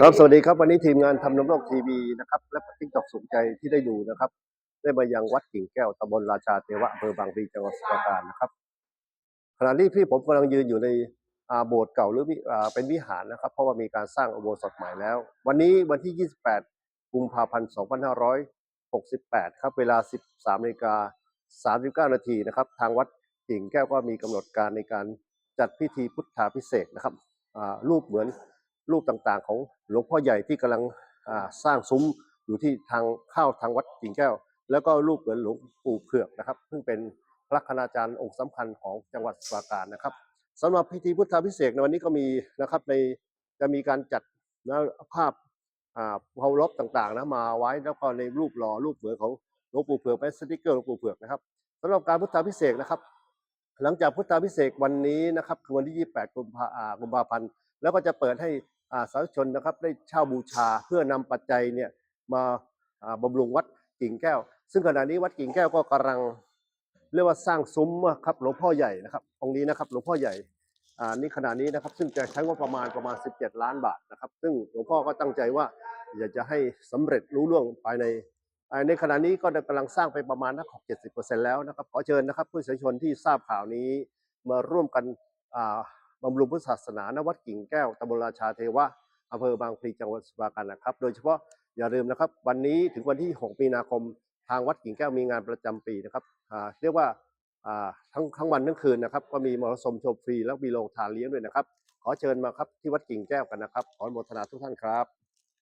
ครับสวัสดีครับวันนี้ทีมงานทำน้ำโลกทีวีนะครับ และทิกตอกสนใจที่ได้ดูนะครับ ได้มายังวัดกิ่งแก้วตำบลราชาเทวะอำเภอบางพลีจังหวัดสมุทรปราการนะครับขณะนี้ที่ผมกำลังยืนอยู่ในโบสถ์เก่าหรือว่าเป็นวิหารนะครับ เพราะว่ามีการสร้างอุโบสถใหม่แล้ว วันนี้วันที่ 28 กุมภาพันธ์ 2568 ครับ เวลา 13นาฬิกา39 นาทีนะครับ ทางวัดกิ่งแก้วก็มีกำหนดการในการจัดพิธีพุทธาพิเศษนะครับรูปเหมือน รูปต่างๆ ของหลวงพ่อใหญ่ที่กำลังสร้างซุ้มอยู่ที่ทางเข้าทางวัดกิ่งแก้ว แล้วก็รูปเหมือนหลวงปู่เผือกนะครับ ซึ่งเป็นพระคณาจารย์องค์สำคัญของจังหวัดสระบุรีนะครับสำหรับพิธีพุทธาพิเศษในวันนี้ก็มีนะครับในจะมีการจัดนะภาพอ่าเคารพต่างๆนะมาไว้แล้วก็ในรูปหล่อรูปเหมือนของหลวงปู่เผือกเป็นสติกเกอร์หลวงปู่เผือกนะครับสำหรับการพุทธาพิเศษนะครับ หลังจากพุทธาพิเศษวันนี้นะครับคือวันที่ 28 กุมภาอ่ากุมภาพันธ์แล้วก็จะเปิดให้ สาธุชนนะครับได้เช่าบูชาเพื่อนำปัจจัยเนี่ยมาอ่ารุงวัดกิ่งแก้ว ซึ่งขณะนี้วัดกิ่งแก้วก็กำลังเรียกว่าสร้างซุ้มครับหลวงพ่อใหญ่นะครับตรงนี้นะครับหลวงพ่อใหญ่อ่านี่ขณะนี้นะครับซึ่งจะใช้งบประมาณประมาณ 17 ล้านบาทนะครับ ซึ่งหลวงพ่อก็ตั้งใจว่าอยากจะให้สำเร็จรู้ล่วงภายในในขณะนี้ก็กำลังสร้างไปประมาณนัก70%แล้วนะครับขอเชิญนะครับผู้สาธุชนที่ทราบข่าวนี้มาร่วมกันอ่า บำรุงพุทธศาสนาณวัดกิ่งแก้วตำบลราชาเทวะอำเภอบางพลีจังหวัดสมุทรราการนะครับ โดยเฉพาะอย่าลืมนะครับ วันนี้ถึงวันที่ 6 มีนาคมทางวัดกิ่งแก้วมีงานประจำปีนะครับเรียกว่าอ่าทั้งทั้งวันทั้งคืนนะครับ ก็มีมรสมชมฟรีแล้วมีโรงทานเลี้ยงด้วยนะครับ ขอเชิญมาครับที่วัดกิ่งแก้วกันนะครับ ขออนุโมทนาทุกท่านครับ